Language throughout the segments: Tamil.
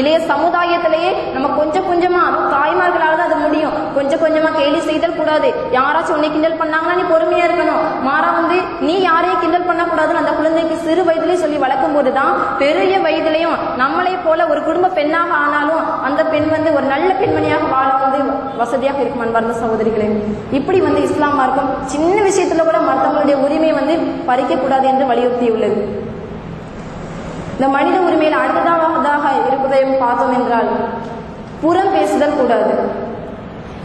இளைய சமுதாயத்திலேயே நம்ம கொஞ்சம் கொஞ்சமா அதுவும் தாய்மார்களால தான் அது முடியும். கொஞ்சம் கொஞ்சமா கேலி செய்தல் கூடாது. யாராச்சும் உன்னை கிண்டல் பண்ணாங்கன்னா நீ பொறுமையா இருக்கணும். மாறா வந்து நீ யாரையும் கிண்டல் பண்ணக்கூடாதுன்னு அந்த குழந்தைக்கு சிறு வயதிலே சொல்லி வளர்க்கும் போதுதான் பெரிய வயதிலையும் நம்மளை போல ஒரு குடும்ப பெண்ணாக ஆனாலும் அந்த பெண் வந்து ஒரு நல்ல பெண்மணியாக வாழ வந்து வசதியாக இருக்கும் அன்பார்ந்த சகோதரிகளே. இப்படி வந்து இஸ்லாம் மார்க்கம் சின்ன விஷயத்துல கூட மற்றவங்களுடைய உரிமை வந்து பறிக்க கூடாது என்று வலியுறுத்தியுள்ளது. இந்த மனித உரிமையில் அடுத்ததாக இருப்பதையும் பார்த்தோம் என்றால் புறம் பேசுதல் கூடாது.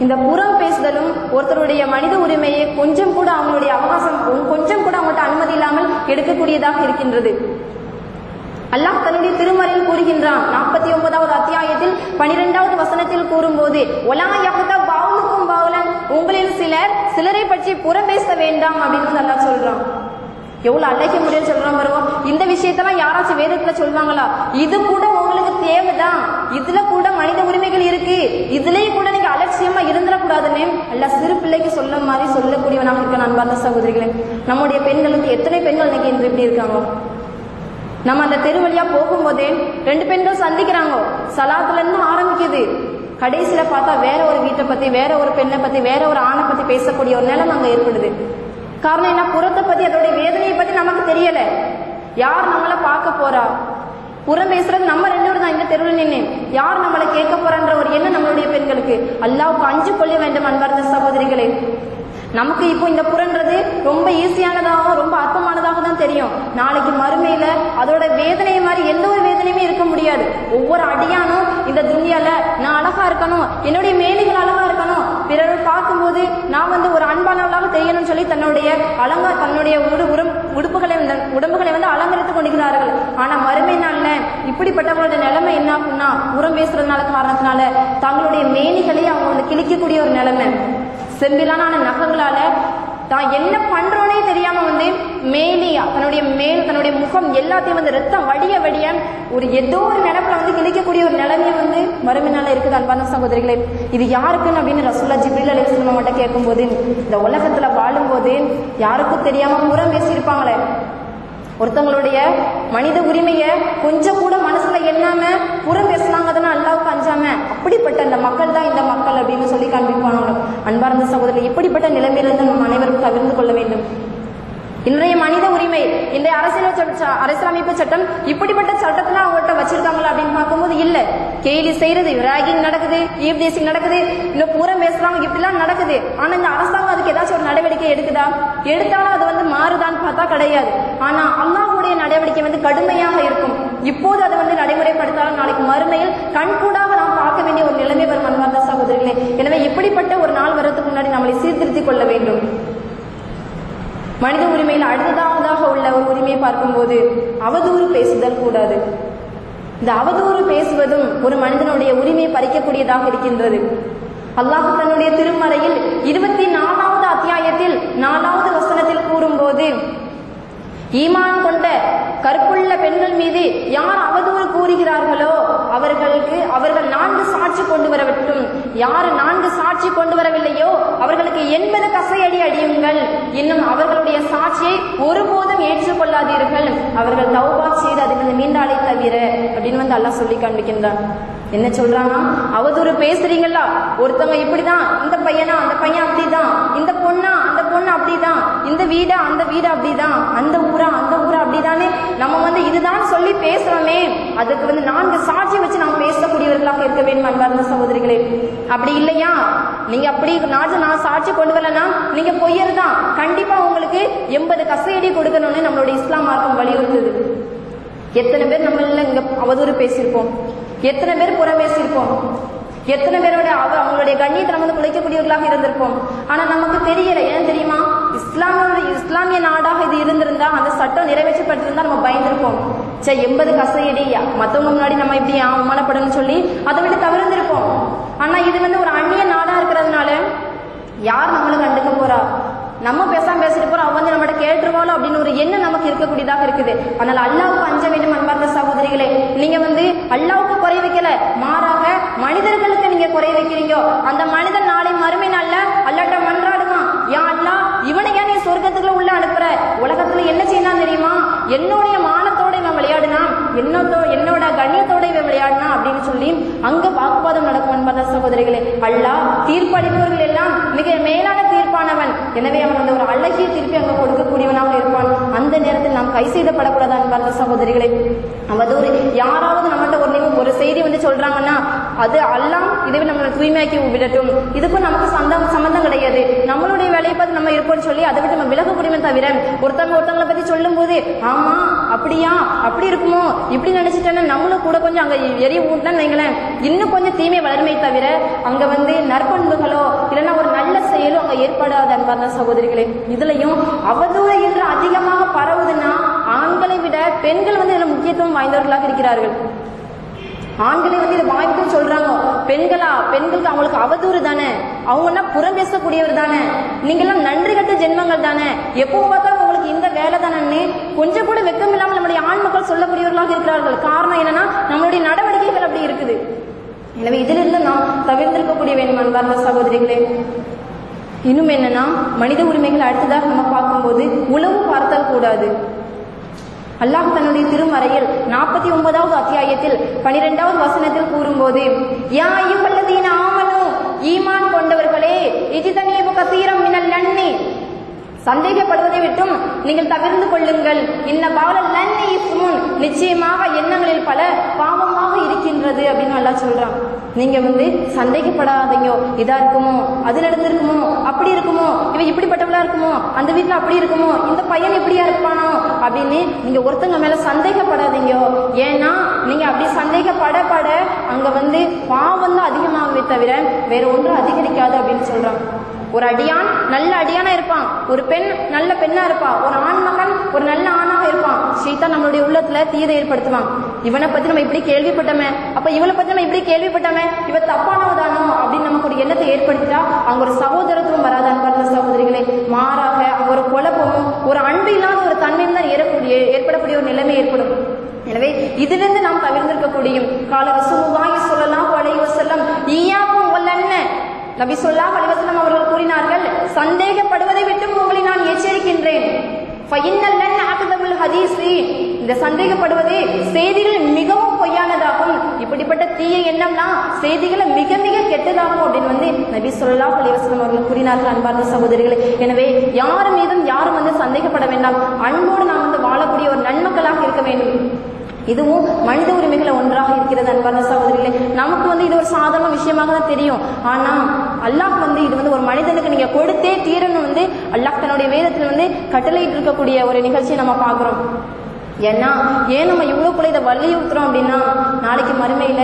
இந்த புறம் பேசுதலும் ஒருத்தருடைய மனித உரிமையை கொஞ்சம் கூட அவங்களுடைய அவகாசம் கொஞ்சம் கூட அவங்கள்ட்ட அனுமதி இல்லாமல் எடுக்கக்கூடியதாக இருக்கின்றது. அல்லாஹ் தன்னுடைய திருமறையில் கூறுகின்றான் நாற்பத்தி ஒன்பதாவது அத்தியாயத்தில் பனிரெண்டாவது வசனத்தில் கூறும்போது ஒலா யகுத பவுலுக்கும் பவுலன் உங்களில் சிலர் சிலரை பற்றி புறம் பேச வேண்டாம் அப்படின்னு வந்து அல்லாஹ் சொல்றான். எவ்வளவு அழகிய முடியும் சொல்றான் வருவோம் இந்த யாராச்சும் வேதத்துல சொல்லுவாங்களா இது கூட உங்களுக்கு தேவைதான். இதுல கூட மனித உரிமைகள் இருக்கு. இதுலயும் கூட நீங்க அலட்சியமா இருந்துடக்கூடாதுன்னு அல்ல சிறு பிள்ளைக்கு சொல்ல மாதிரி சொல்லக்கூடியவனாக இருக்க அன்பார்ந்த சகோதரிகளே நம்முடைய பெண்களுக்கு எத்தனை பெண்கள் இன்னைக்கு இன்று இப்படி இருக்காங்க? நம்ம அந்த தெரு வழியா போகும்போதே ரெண்டு பெண்கள் சந்திக்கிறாங்க. சலாத்துல இருந்து ஆரம்பிக்குது. கடைசியில பார்த்தா வேற ஒரு வீட்டை பத்தி வேற ஒரு பெண்ணை பத்தி வேற ஒரு ஆணை பத்தி பேசக்கூடிய ஒரு நிலைமை அங்க ஏற்படுது. காரணம் என்ன? புறத்தை பத்தி அதோடைய வேதனையை பத்தி நமக்கு தெரியல. யார் பார்க்க போறா? புறம் பேசுறது நம்ம ரெண்டு பேரும் தான் இந்த தெருவில் நின்று யார் நம்மளை கேட்க போறான்ற ஒரு எண்ணம் நம்மளுடைய பெண்களுக்கு. அல்லாவுக்கு அஞ்சு கொள்ள வேண்டும் அன்பார்ந்த சகோதரிகளே. நமக்கு இப்போ இந்த புறன்றது ரொம்ப ஈஸியானதாக ரொம்ப அற்பமானதாக தான் தெரியும். நாளைக்கு மறுமையில அதோட வேதனை மாதிரி எந்த ஒரு வேதனையுமே இருக்க முடியாது. ஒவ்வொரு அடியானும் இந்த துனியால நான் அழகா இருக்கணும் என்னுடைய மேலைகள் அழகா இருக்கணும் பிறர் பார்க்கும்போது நான் வந்து ஒரு அன்பானவளாக தெரியணும்னு சொல்லி தன்னுடைய அலங்கா தன்னுடைய உடு உரம் உடுப்புகளை வந்து உடம்புகளை வந்து அலங்கரித்துக் கொண்டிருக்கிறார்கள். ஆனா மறுமை நாள்ல இப்படிப்பட்டவங்களோட நிலைமை என்ன அப்படின்னா உரம் பேசுறதுனால காரணத்தினால தங்களுடைய மேனிகளை அவங்க வந்து கிழிக்கக்கூடிய ஒரு நிலைமை. செம்பிலான நகங்களால தான் என்ன பண்றோனே தெரியாம வந்து மேலியா தன்னுடைய மேல் தன்னுடைய முகம் எல்லாத்தையும் வந்து ரத்தம் வடிய வடிய ஒரு ஏதோ ஒரு நிலப்புல வந்து கிழிக்கக்கூடிய ஒரு நிலைமையை வந்து மறுமையினால இருக்குது அன்பான சகோதரிகளே. இது யாருக்குன்னு அப்படின்னு ரசூல்லா ஜிப்ரில் அலிஸ்லாம் மட்டும் கேட்கும்போது இந்த உலகத்துல வாழும்போது யாருக்கும் தெரியாம புறம் பேசியிருப்பாங்களே. ஒருத்தவங்களுடைய மனித உரிமையை கொஞ்சம் கூட மனசுல எண்ணாம புறம் பேசுனாங்கன்னு அல்லாவுக்கு அஞ்சாம? அப்படிப்பட்ட அந்த மக்கள் தான் இந்த மக்கள் அப்படின்னு சொல்லி காண்பிப்பாங்க அன்பார்ந்த சகோதரர் இப்படிப்பட்ட நிலைமையிலிருந்து நம்ம அனைவரும் தவிர்த்து கொள்ள வேண்டும். இன்றைய மனித உரிமை இன்றைய அரசியல் சட்ட- அரசியலமைப்பு சட்டம் இப்படிப்பட்ட சட்டத்துல அவங்கள்ட்ட வச்சிருக்காங்களா அப்படின்னு பார்க்கும்போது இல்ல. கேலி செய்யறது ராகிங் நடக்குது ஈவ் தேசிங் நடக்குது இன்னும் பூரம் பேசுறாங்க இப்படிலாம் நடக்குது. ஆனா இந்த அரசாங்கம் அதுக்கு ஏதாச்சும் ஒரு நடவடிக்கை எடுக்குதா? எடுத்தாலும் அது வந்து மாறுதான்னு பார்த்தா கிடையாது. ஆனா அல்லாஹ்வுடைய நடவடிக்கை வந்து கடுமையாக இருக்கும். இப்போது அதை வந்து நடைமுறைப்படுத்தாலும் நாளைக்கு மறுமையில் கண்கூடாக நாம் பார்க்க வேண்டிய ஒரு நிலைமை வரும் அன்பார்ந்த சகோதரிகளே. எனவே இப்படிப்பட்ட ஒரு நாள் வரதுக்கு முன்னாடி நம்மளை சீர்திருத்திக் கொள்ள வேண்டும். மனித உரிமையில் அடுத்ததாவதாக உள்ள ஒரு உரிமையை பார்க்கும்போது அவதூறு பேசுதல் கூடாது. இந்த அவதூறு பேசுவதும் ஒரு மனிதனுடைய உரிமையை பறிக்கக்கூடியதாக இருக்கின்றது. அல்லாஹ் தன்னுடைய திருமறையில் இருபத்தி நாலாவது அத்தியாயத்தில் நாலாவது வசனத்தில் கூறும்போது ஈமான் கொண்ட கற்புள்ள பெண்கள் மீது யார் அவதூறு கூறுகிறார்களோ அவர்களுக்கு அவர்கள் நான்கு சாட்சி கொண்டு வரவிட்டும் யார் நான்கு சாட்சி கொண்டு வரவில்லையோ அவர்களுக்கு எண்பது கசையடி அடியுங்கள். இன்னும் அவர்களுடைய சாட்சியை ஒருபோதும் ஏற்றுக்கொள்ளாதீர்கள். அவர்கள் தௌபா செய்து அதுக்கு மீண்டாலே தவிர அப்படின்னு வந்து அல்லாஹ் சொல்லி காண்பிக்கின்றான். என்ன சொல்றாங்க அவதூறு பேசுறீங்களா? ஒருத்தவங்க இப்படிதான் இந்த பையனா அந்த பையன் அப்படிதான் இந்த பொண்ணா அந்த பொண்ணு அப்படிதான் இந்த வீடா அந்த வீடு அப்படிதான் அந்த ஊரா அந்த ஊரா அப்படிதானே நம்ம வந்து இதுதான் சொல்லி பேசுறோமே அதுக்கு வந்து நான்கு சாட்சி வச்சு நாம் பேசக்கூடியவர்களாக இருக்க வேண்டும் அன்பார்ந்த சகோதரிகளே. அப்படி இல்லையா? நீங்க அப்படி நாட்டு நான் சாட்சி கொண்டு வரலனா நீங்க பொய்யர் தான் கண்டிப்பா உங்களுக்கு எண்பது கசையடி கொடுக்கணும்னு நம்மளுடைய இஸ்லாம் மார்க்கம் வலியுறுத்துது. எத்தனை பேர் நம்மள இங்க அவதூறு பேசியிருப்போம். எத்தனை பேர் புறம் பேசியிருப்போம். எத்தனை பேரோட அவ அவங்களுடைய கண்ணியத்தை நம்ம வந்து குலைக்கக்கூடியவர்களாக இருந்திருப்போம். ஆனா நமக்கு தெரியல. ஏன் தெரியுமா? இஸ்லாமிய இஸ்லாமிய நாடாக இது இருந்திருந்தா அந்த சட்டம் நிறைவேற்றப்பட்டிருந்தா நம்ம பயந்திருப்போம். சே எண்பது கசையடி மத்தவங்க முன்னாடி நம்ம இப்படி அவமானப்படணும்னு சொல்லி அதை விட்டு தவிர்த்திருப்போம் ஆனா இது வந்து ஒரு அந்நிய நாடா இருக்கிறதுனால யார் நம்மளை கண்டுக்க போறா? நம்ம பேசாம பேசிட்டு போறோம் அவங்க வந்து நம்மகிட்ட கேட்டுருவாளோ அப்படின்னு ஒரு எண்ணம் நமக்கு இருக்கக்கூடியதாக இருக்குது. அதனால அல்லாவுக்கு அஞ்ச வேண்டும் அன்பார்ந்த சகோதரிகளே. நீங்க வந்து அல்லாவுக்கு குறை வைக்கல மாறாக மனிதர்களுக்கு நீங்க குறை வைக்கிறீங்க. அந்த மனிதன் நாளை மறுமை நாள்ல அல்லாட்ட மன்றாடுவான் யா அல்லா இவனை ஏன் நீ சொர்க்கத்துக்குள்ள உள்ள அனுப்புற? உலகத்துல என்ன செய்யலாம் தெரியுமா? என்னுடைய மானத்தோட இவன் விளையாடுனா என்னோட என்னோட கண்ணியத்தோட இவன் விளையாடுனா அப்படின்னு சொல்லி அங்க வாக்குவாதம் நடக்கும் அன்பார்ந்த சகோதரிகளே. அல்லாஹ் தீர்ப்பளிப்பவர்கள் எல்லாம் மிக மேலான தீர்ப்பானவன் எனவே அவன் அந்த ஒரு அழகிய திருப்பி அங்க கொடுக்கக்கூடியவனாக இருப்பான். அந்த கை செய்தப்படக்கூடாது அன்பார்ந்த சகோதரிகளே. அவதூறு யாராவது நம்மகிட்ட ஒரு நிமிடம் ஒரு செய்தி வந்து சொல்றாங்கன்னா அது அல்லாம் இதுவே நம்மளை தூய்மையாக்கி விடட்டும். இதுக்கும் நமக்கு சந்தம் சம்பந்தம் கிடையாது. நம்மளுடைய வேலையை பார்த்து நம்ம இருப்போம்னு சொல்லி அதை விட்டு நம்ம விலக முடியுமே தவிர ஒருத்தவங்க ஒருத்தவங்களை பத்தி சொல்லும் போது ஆமா அப்படியா அப்படி இருக்குமோ இப்படி நினைச்சிட்டேன்னா நம்மளும் கூட கொஞ்சம் அங்க எரிய ஊட்டினா வைங்களேன். இன்னும் கொஞ்சம் தீமை வளர்மை தவிர அங்க வந்து நற்பண்புகளோ இல்லைன்னா ஒரு நல்ல செயலோ அங்க ஏற்படாது அன்பார்ந்த சகோதரிகளே. இதுலயும் அவதூறு என்று அதிகமாக பரவுதுன்னா ஆண்களை விட பெண்கள் வந்து இதுல முக்கியத்துவம் வாய்ந்தவர்களாக இருக்கிறார்கள். ஆண்களை வந்து இதை வாய்ப்புன்னு சொல்றாங்க. பெண்களா? பெண்களுக்கு அவங்களுக்கு அவதூறு தானே? அவங்கன்னா புறம் பேசக்கூடியவர் தானே? நீங்கெல்லாம் நன்றி கட்ட ஜென்மங்கள் தானே? எப்போ பார்த்தாலும் உங்களுக்கு இந்த வேலை தானே கொஞ்சம் கூட வெக்கம் இல்லாமல் நம்முடைய ஆண் மக்கள் சொல்லக்கூடியவர்களாக இருக்கிறார்கள். காரணம் என்னன்னா நம்மளுடைய நடவடிக்கைகள் அப்படி இருக்குது. எனவே இதிலிருந்து நாம் தவிர்ந்திருக்கக்கூடிய வேண்டும் அன்பார்ந்த சகோதரிகளே. இன்னும் என்னன்னா மனித உரிமைகள் அடுத்ததாக நம்ம பார்க்கும்போது உளவு பார்த்தல் கூடாது. அல்லாஹ் தன்னுடைய திருமறையில் நாற்பத்தி ஒன்பதாவது அத்தியாயத்தில் பனிரெண்டாவது வசனத்தில் கூறும்போது யா ஐயுகல்லதீன ஆமனு ஈமான் கொண்டவர்களே இஜிதனீபு கசீரம் மினல் நன்னி சந்தேகப்படுவதை விட்டும் நீங்கள் தவிர்ந்து கொள்ளுங்கள். இன்ன பால நன்னி இஸ்முன். நிச்சயமாக எண்ணங்களில் பல பாவமாக இருக்கின்றது அப்படின்னு நல்லா சொல்றான். நீங்க வந்து சந்தேகப்படாதீங்க. இதா இருக்குமோ? அது நடந்திருக்குமோ? அப்படி இருக்குமோ? இவன் இப்படிப்பட்டவளா இருக்குமோ? அந்த வீட்டுல அப்படி இருக்குமோ? இந்த பையன் இப்படியா இருப்பானோ? அப்படின்னு நீங்க ஒருத்தங்க மேல சந்தேகப்படாதீங்க. ஏன்னா நீங்க அப்படி சந்தேகப்பட பட அங்க வந்து பாவம் தான் அதிகமாகவே தவிர வேற ஒன்றும் அதிகரிக்காது அப்படின்னு சொல்றான் ஒரு அடியான் நல்ல அடியானா இருப்பான். ஒரு பெண் நல்ல பெண்ணா இருப்பா. ஒரு ஆண் மகன் ஒரு நல்ல ஆணாக இருப்பான். சீதா நம்மளுடைய உள்ளத்துல தீதை ஏற்படுத்துவான். இவனை பத்தி நம்ம இப்படி கேள்விப்பட்டோமே. அப்ப இவளை பத்தி நம்ம இப்படி கேள்விப்பட்டோமே. இவ தப்பானவதானோ அப்படின்னு நமக்கு ஒரு எண்ணத்தை ஏற்படுத்திட்டா அவங்க ஒரு சகோதரத்துவம் வராது அன்பார்ந்த சகோதரிகளே. மாறாக அவங்க ஒரு குழப்பமும் ஒரு அன்பு இல்லாத ஒரு தன்மையும் தான் ஏறக்கூடிய ஏற்படக்கூடிய ஒரு நிலைமை ஏற்படும். எனவே இதிலிருந்து நாம் தவிர்ந்திருக்கக்கூடிய கால ரசூலுல்லாஹி சொல்லலாம் அலைஹி செல்லம். ஈயாக்கும் வல்லன்ன நபி சொல்லா அலைஹி அவர்கள் கூறினார்கள் சந்தேகப்படுவதை விட்டு உங்களை நான் எச்சரிக்கின்றேன். ஃபைன்னல் இந்த சந்தேகப்படுவதே செய்திகள் மிகவும் பொய்யானதாகும். இப்படிப்பட்ட தீய எண்ணம்லாம் செய்திகளை மிக மிக கெட்டதாகும் அப்படின்னு வந்து நபி சொல்லா அலைஹி அவர்கள் கூறினார்கள் அன்பார்ந்த சகோதரிகளை. எனவே யார் மீதும் யாரும் வந்து சந்தேகப்பட வேண்டாம். அன்போடு நாம் வந்து வாழக்கூடிய ஒரு நன்மக்களாக இருக்க வேண்டும். இதுவும் மனித உரிமைகளை ஒன்றாக இருக்கிறது அன்பார்ந்த சகோதரிகளே. நமக்கு வந்து இது ஒரு சாதாரண விஷயமாக தான் தெரியும். ஆனா அல்லாஹ் வந்து இது வந்து ஒரு மனிதனுக்கு நீங்க கொடுத்தே தீரணும் வந்து அல்லாஹ் தன்னுடைய வேதத்தில் வந்து கட்டளையிட்டு இருக்கக்கூடிய ஒரு நிகழ்ச்சியை நம்ம பார்க்குறோம். ஏன்னா ஏன் நம்ம இவ்வளோக்குள்ள இதை வலியுறுத்துறோம் அப்படின்னா நாளைக்கு மறுமையில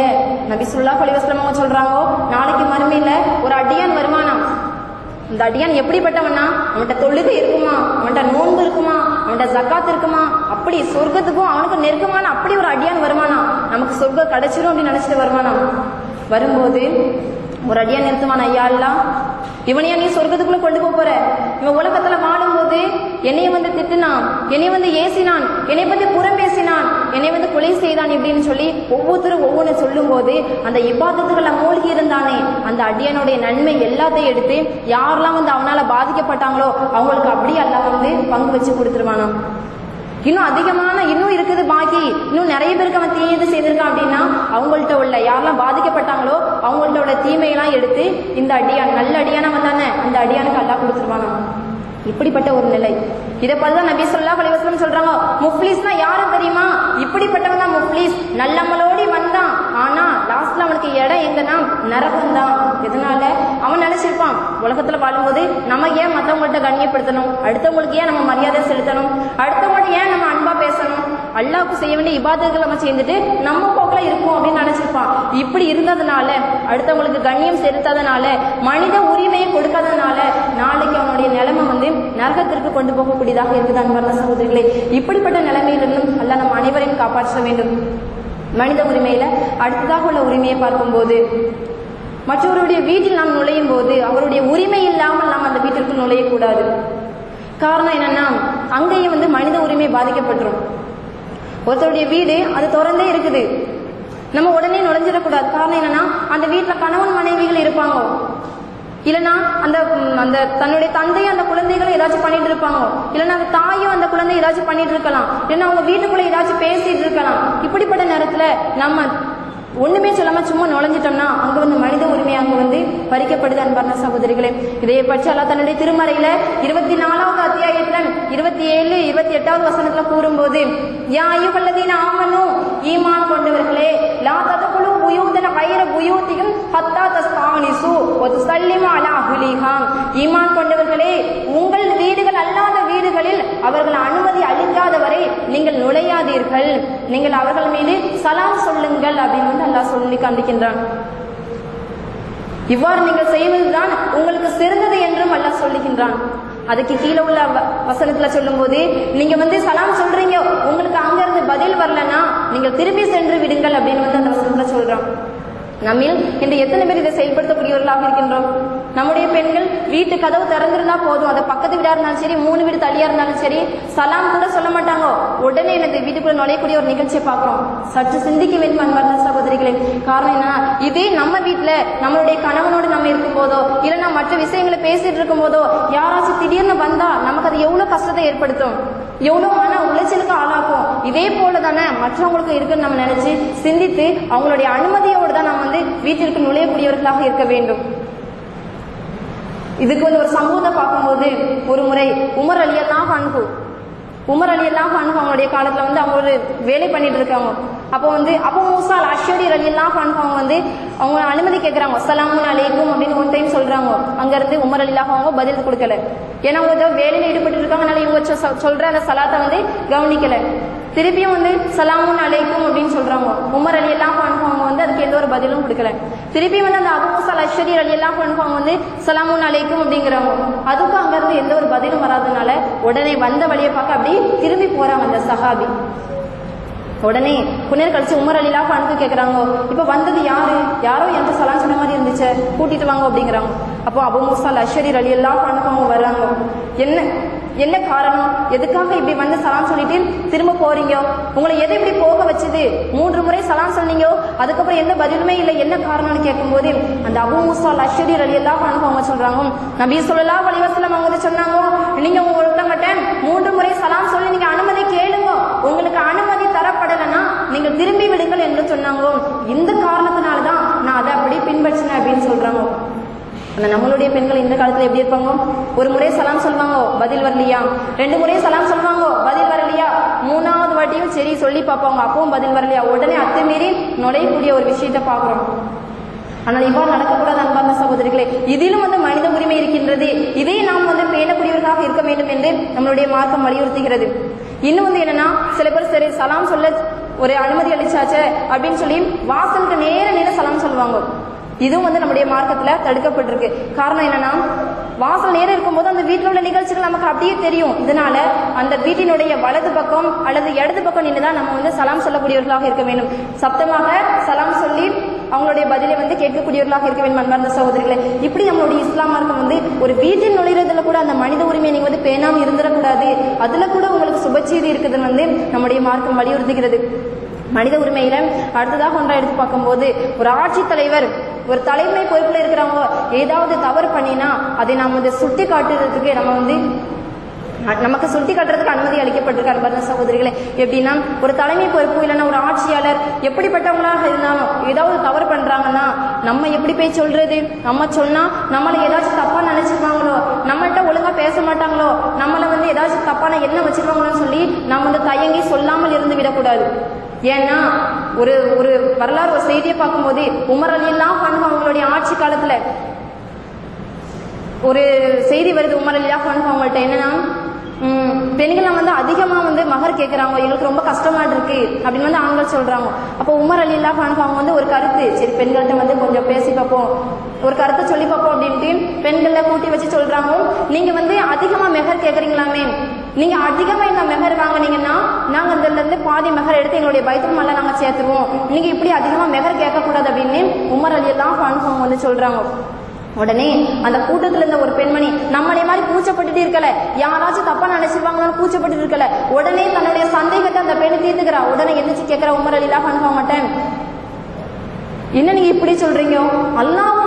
நபி சொல்லா பழிவசலம் அவங்க சொல்கிறாங்கோ நாளைக்கு மறுமையில ஒரு அடியான் வருமானம் இந்த அடியான் எப்படிப்பட்டவனா அவன்கிட்ட தொழுகை இருக்குமா? அவன்கிட்ட நோன்பு இருக்குமா? அவன்கிட்ட ஜக்காத் இருக்குமா? அப்படி சொர்க்கத்துக்கும் அவனுக்கு நெருக்கமான அப்படி ஒரு அடியான் வருமானா நமக்கு சொர்க்கம் கிடைச்சிரும் அப்படின்னு நினைச்சிட்டு வருமானா வரும்போது ஒரு அடியா நிறுத்துவான் ஐயா எல்லாம். இவனையா நீ சொர்க்கத்துக்குள்ள கொண்டு போக போற. இவன் உலகத்துல வாழும்போது என்னைய வந்து திட்டுனான் என்னைய வந்து ஏசினான் என்னை பத்தி புறம் பேசினான் என்னை வந்து கொலை செய்தான் இப்படின்னு சொல்லி ஒவ்வொருத்தரும் ஒவ்வொன்று சொல்லும்போது அந்த இபாதத்துகளை மூழ்கி இருந்தானே அந்த அடியனுடைய நன்மை எல்லாத்தையும் எடுத்து யாரெல்லாம் வந்து அவனால பாதிக்கப்பட்டாங்களோ அவங்களுக்கு அப்படியே எல்லாம் வந்து பங்கு வச்சு கொடுத்துருவானாம். இன்னும் அதிகமான இன்னும் இருக்குது பாக்கி. இன்னும் நிறைய பேருக்கு அவன் தீயது செய்திருக்கான் அப்படின்னா அவங்கள்ட்ட உள்ள யாரெல்லாம் பாதிக்கப்பட்டாங்களோ அவங்கள்ட்ட உள்ள தீமையெல்லாம் எடுத்து இந்த அடியான் நல்ல அடியானவன் தானே. அந்த அடியானுக்கு அல்லா கொடுத்துருவானா? இப்படிப்பட்ட ஒரு நிலை. இதை பார்த்துதான் நபி சொல்லா பலிவசலம் சொல்றாங்க. முஃப்லீஸ்னா யாரும் தெரியுமா? இப்படிப்பட்டவன் தான் முஃப்லீஸ் நல்லமலோ அவனுக்கு இடம் எங்கன்னா நரகம் தான் எதனால? அவன் நினைச்சிருப்பான் உலகத்துல வாழும்போது நம்ம ஏன் மத்தவங்கள்ட்ட கண்ணியப்படுத்தணும்? அடுத்தவங்களுக்கு ஏன் நம்ம மரியாதை செலுத்தணும்? அடுத்தவங்கள்ட்ட ஏன் நம்ம அன்பா பேசணும்? அல்லாவுக்கு செய்ய வேண்டிய இபாதங்களை நம்ம சேர்ந்துட்டு நம்ம போக்கில் இருக்கும் அப்படின்னு நினைச்சிருப்பான். இப்படி இருந்ததுனால அடுத்தவங்களுக்கு கண்ணியம் செலுத்தாதனால மனித உரிமையை கொடுக்காதனால நாளைக்கு அவனுடைய நிலைமை வந்து நரகத்திற்கு கொண்டு போகக்கூடியதாக இருக்குது அன்பார்ந்த சகோதரிகளே. இப்படிப்பட்ட நிலைமையிலிருந்தும் அல்ல நம்ம அனைவரையும் காப்பாற்ற வேண்டும். மனித உரிமையில அடுத்ததாக உள்ள உரிமையை பார்க்கும்போது மற்றவருடைய வீட்டில் நாம் நுழையும் போது அவருடைய உரிமை இல்லாமல் நாம் அந்த வீட்டிற்கு நுழையக்கூடாது. காரணம் என்னன்னா அங்கேயும் வந்து மனித உரிமை பாதிக்கப்பட்டுரும். ஒருத்தருடைய வீடு அது திறந்தே இருக்குது. நம்ம உடனே நுழைஞ்சிடக்கூடாது. காரணம் என்னன்னா அந்த வீட்டில் கணவன் மனைவிகள் இருப்பாங்க. இல்லைன்னா அந்த அந்த தன்னுடைய தந்தை அந்த ஏதாச்சும் பண்ணிட்டு இருப்பாங்க இல்லைன்னா அந்த தாயும் அந்த குழந்தை ஏதாச்சும் பண்ணிட்டு இருக்கலாம். இல்லைன்னா அவங்க வீட்டுக்குள்ள ஏதாச்சும் பேசிட்டு இருக்கலாம். இப்படிப்பட்ட நேரத்துல நம்ம ஒண்ணுமே சொல்லாம சும்மா நுழைஞ்சிட்டோம்னா அங்க வந்து மனித உரிமை அங்க வந்து பறிக்கப்படுது அன்பார்ந்த சகோதரிகளே. இதை பற்றி அல்லா தன்னுடைய திருமறையில இருபத்தி நாலாவது அத்தியாயத்துல இருபத்தி ஏழு இருபத்தி எட்டாவது வசனத்துல கூறும்போது யா ஐயுகல்லதீன ஆமனு ஈமான் கொண்டவர்களே லா ததகுலு புயூதன கைர புயூத்தியும் ஹத்தா தஸ்தானிசு ஒரு சல்லிமா அலா அஹ்லிஹாம். ஈமான் கொண்டவர்களே உங்கள் அவர்கள் அனுமதி அளிக்காதவரை நீங்கள் நுழையாதீர்கள். நீங்கள் அவர்கள் மீது சலாம் சொல்லுங்கள் அப்படின்னு வந்து அல்லாஹ் சொல்லி காண்பிக்கின்றான். இவ்வாறு நீங்கள் செய்வதுதான் உங்களுக்கு சிறந்தது என்றும் அல்லாஹ் சொல்லுகின்றான். அதுக்கு கீழே உள்ள வ- சொல்லும் சொல்லும்போது நீங்க வந்து சலாம் சொல்றீங்க உங்களுக்கு அங்க இருந்து பதில் வரலன்னா நீங்கள் திரும்பி சென்று விடுங்கள் அப்படின்னு வந்து அந்த வசனத்துல சொல்றான். நம்மில் இன்று எத்தனை பேர் இதை செயல்படுத்தக்கூடியவர்களாக இருக்கின்றோம்? நம்முடைய பெண்கள் வீட்டு கதவு திறந்திருந்தா போதும். அதை பக்கத்து வீடா இருந்தாலும் சரி மூணு வீடு தள்ளியா இருந்தாலும் சரி சலாம் கூட சொல்ல மாட்டாங்க. உடனே எனது வீட்டுக்குள்ள நுழையக்கூடிய ஒரு நிகழ்ச்சியை பார்க்கிறோம். சற்று சிந்திக்க வேண்டும் அன்பார்ந்த சகோதரிகளே. காரணம் என்ன? இதே நம்ம வீட்டுல நம்மளுடைய கணவனோடு நம்ம இருக்கும் போதோ இல்லைன்னா மற்ற விஷயங்களை பேசிட்டு இருக்கும் போதோ யாராச்சும் திடீர்னு வந்தா நமக்கு அது எவ்வளவு கஷ்டத்தை ஏற்படுத்தும்? எவ்வளவு மன உளைச்சலுக்கு ஆளாக்கும்? இதே போல தானே மற்றவங்களுக்கு இருக்குன்னு நம்ம நினைச்சு சிந்தித்து அவங்களுடைய அனுமதியோடு தான் நம்ம வந்து வீட்டிற்கு நுழையக்கூடியவர்களாக இருக்க வேண்டும். இதுக்கு வந்து ஒரு சம்பவத்தை பார்க்கும்போது ஒரு முறை உமர் அலியெல்லாம் அனுப்பு உமர் அலியெல்லாம் அனுப்பு அவங்களுடைய காலத்துல வந்து அவங்க ஒரு வேலை பண்ணிட்டு இருக்காங்க. அப்போ வந்து அப்போ மூசால் அஷரி அலியெல்லாம் அனுப்பு அவங்க வந்து அவங்க அனுமதி கேட்கறாங்க அஸ்ஸலாமு அலைக்கும் அப்படின்னு ஒன் டைம் சொல்றாங்க. அங்க இருந்து உமர் அலிலாக அவங்க பதில் கொடுக்கல. ஏன்னா அவங்க ஏதோ வேலையில ஈடுபட்டு இருக்காங்கனால இவங்க சொ- சொல்ற அந்த சலாத்தை வந்து கவனிக்கல. திருப்பியும் வந்து சலாமுன் அலைக்கும் அப்படின்னு சொல்றாங்க. உமர் அலியல் எல்லாம் அவங்க வந்து அதுக்கு எந்த ஒரு பதிலும் கொடுக்கல. திருப்பி வந்து அந்த அபு முசால் அலி எல்லாம் அவங்க வந்து சலாமுன் அலைக்கும் அப்படிங்கிறாங்க. அதுக்கும் அங்க இருந்து எந்த ஒரு பதிலும் வராதனால உடனே வந்த வழியை பார்க்க அப்படியே திரும்பி போறாங்க அந்த சஹாபி. உடனே புனர் கழிச்சு உமர் அலிலா அனுப்பி கேக்குறாங்க இப்ப வந்தது யாரு? யாரோ எந்த சலாம் சொன்ன மாதிரி இருந்துச்சு. கூட்டிட்டு வாங்க அப்படிங்கிறாங்க. அப்போ அபு முசால் அஷரி அலி எல்லாம் அவங்க வர்றாங்க. என்ன? என்ன காரணம்? எதுக்காக இப்படி வந்து சலான் சொல்லிட்டு திரும்ப போறீங்க? உங்களை எதை இப்படி போக வச்சது? மூன்று முறை சலான் சொன்னீங்க. அதுக்கப்புறம் எந்த பதிலுமே இல்லை. என்ன காரணம்னு கேட்கும்போது அந்த அபு முசா அஷரி அலி எல்லாம் அவங்க சொல்றாங்க நபி சொல்லலா வலிவசலம் அவங்க வந்து சொன்னாங்க நீங்க உங்கள்கிட்ட மூன்று முறை சலான் சொல்லி நீங்க அனுமதி கேளுங்க. உங்களுக்கு அனுமதி தரப்படலைன்னா நீங்க திரும்பி விடுங்கள் என்று சொன்னாங்க. இந்த காரணத்தினால தான் நான் அதை அப்படி பின்பற்றினேன் அப்படின்னு சொல்றாங்க. ஆனால் நம்மளுடைய பெண்கள் இந்த காலத்துல எப்படி இருப்பாங்க? ஒரு முறை சலாம் சொல்லுவாங்க பதில் வரலையா? ரெண்டு முறை சலாம் சொல்லுவாங்க பதில் வரலையா? மூணாவது வாட்டியும் சரி சொல்லி பார்ப்பாங்க அப்பவும் பதில் வரலையா? உடனே அத்துமீறி நுழையக்கூடிய ஒரு விஷயத்தை பார்க்குறோம். ஆனால் இவ்வாறு நடக்கக்கூடாது அன்பார்ந்த சகோதரிகளே. இதிலும் வந்து மனித உரிமை இருக்கின்றது. இதை நாம் வந்து பேணக்கூடியவர்களாக இருக்க வேண்டும் என்று நம்மளுடைய மார்க்கம் வலியுறுத்துகிறது. இன்னும் வந்து என்னன்னா சில பேர் சரி சலாம் சொல்ல ஒரு அனுமதி அளிச்சாச்சே அப்படின்னு சொல்லி வாசலுக்கு நேர நேர சலாம் சொல்லுவாங்க. இதுவும் வந்து நம்முடைய மார்க்கத்துல தடுக்கப்பட்டிருக்கு. காரணம் என்னன்னா வாசல் நேரம் இருக்கும்போது அந்த வீட்டில் உள்ள நிகழ்ச்சிகள் நமக்கு அப்படியே தெரியும். இதனால அந்த வீட்டினுடைய வலது பக்கம் அல்லது இடது பக்கம் நின்றுதான் நம்ம வந்து சலாம் சொல்லக்கூடியவர்களாக இருக்க வேண்டும். சப்தமாக சலாம் சொல்லி அவங்களுடைய பதிலை வந்து கேட்கக்கூடியவர்களாக இருக்க வேண்டும் அன்பார்ந்த சகோதரிகளை. இப்படி நம்மளுடைய இஸ்லாம் மார்க்கம் வந்து ஒரு வீட்டில் நுழைறதுல கூட அந்த மனித உரிமையை நீங்க வந்து பேணாம இருந்துடக்கூடாது. அதுல கூட உங்களுக்கு சுபச்செய்தி இருக்குதுன்னு வந்து நம்முடைய மார்க்கம் வலியுறுத்துகிறது. மனித உரிமையில அடுத்ததாக ஒன்றா எடுத்து பார்க்கும்போது ஒரு ஆட்சித் தலைவர் ஒரு தலைமை பொறுப்புல இருக்கிறவங்க ஏதாவது தவறு பண்ணினா அதை நாம் வந்து சுட்டி காட்டுறதுக்கு நம்ம வந்து நமக்கு சுட்டி காட்டுறதுக்கு அனுமதி அளிக்கப்பட்டிருக்காரு பாருங்க சகோதரிகளே. எப்படின்னா ஒரு தலைமை பொறுப்பு இல்லைன்னா ஒரு ஆட்சியாளர் எப்படிப்பட்டவங்களாக இருந்தாலும் ஏதாவது தவறு பண்றாங்கன்னா நம்ம எப்படி போய் சொல்றது? நம்ம சொன்னா நம்மளை ஏதாச்சும் தப்பா நினைச்சிருவாங்களோ நம்மகிட்ட ஒழுங்கா பேச மாட்டாங்களோ? நம்மளை வந்து ஏதாச்சும் தப்பான எண்ணம் வச்சிருவாங்களோன்னு சொல்லி நம்ம வந்து தயங்கி சொல்லாமல் இருந்து விடக்கூடாது. ஏன்னா ஒரு ஒரு வரலாறு ஒரு செய்தியை பார்க்கும்போது உமர் அலி எல்லாம் அவங்களுடைய ஆட்சி காலத்துல ஒரு செய்தி வருது உமர் அலிலா அவங்கள்ட்ட. என்னன்னா ம், வந்து அதிகமா வந்து மகர் கேட்கறாங்க எங்களுக்கு ரொம்ப கஷ்டமா இருக்கு அப்படின்னு வந்து ஆண்கள் சொல்றாங்க. அப்போ உமர் அலிலா அவங்க வந்து ஒரு கருத்து சரி பெண்கள்கிட்ட வந்து கொஞ்சம் பேசி பார்ப்போம். ஒரு கருத்தை சொல்லி பார்ப்போம் அப்படின்ட்டு பெண்களை கூட்டி வச்சு சொல்றாங்க. நீங்க வந்து அதிகமா மெஹர் கேக்குறீங்களாமே நீங்க அதிகமா இந்த மெஹர் வாங்குனீங்கன்னா நாங்க அதுல இருந்து பாதி மெஹர் எடுத்து எங்களுடைய பைத்தல் மேல நாங்க சேர்த்துருவோம். நீங்க இப்படி அதிகமா மெஹர் கேட்கக்கூடாது அப்படின்னு உமர் அலி எல்லாம் வந்து சொல்றாங்க. உடனே அந்த கூட்டத்துல இருந்த ஒரு பெண்மணி நம்மளே மாதிரி கூச்சப்பட்டுட்டு இருக்கல. யாராச்சும் தப்பா நினைச்சிருவாங்களான்னு கூச்சப்பட்டு இருக்கல. உடனே தன்னுடைய சந்தேகத்தை அந்த பெண் தீர்த்துக்கிறா. உடனே எந்திரிச்சு கேட்கிற உமர் அலிலா பண்ணுவ மாட்டேன் என்ன நீங்க இப்படி சொல்றீங்க? அல்லாவும்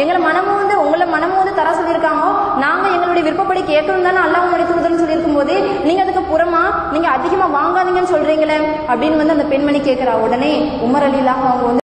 எங்களை மனமும் வந்து உங்களை மனமும் வந்து தர சொல்லியிருக்காங்க. நாங்க எங்களுடைய விருப்பப்படி கேட்கணும் தானே அல்லாஹ் உங்களுடைய தூதல் சொல்லியிருக்கும் போது நீங்க அதுக்கு புறமா நீங்க அதிகமா வாங்காதீங்கன்னு சொல்றீங்களே அப்படின்னு வந்து அந்த பெண்மணி கேட்கிறா. உடனே உமர் அலிலாக அவங்க வந்து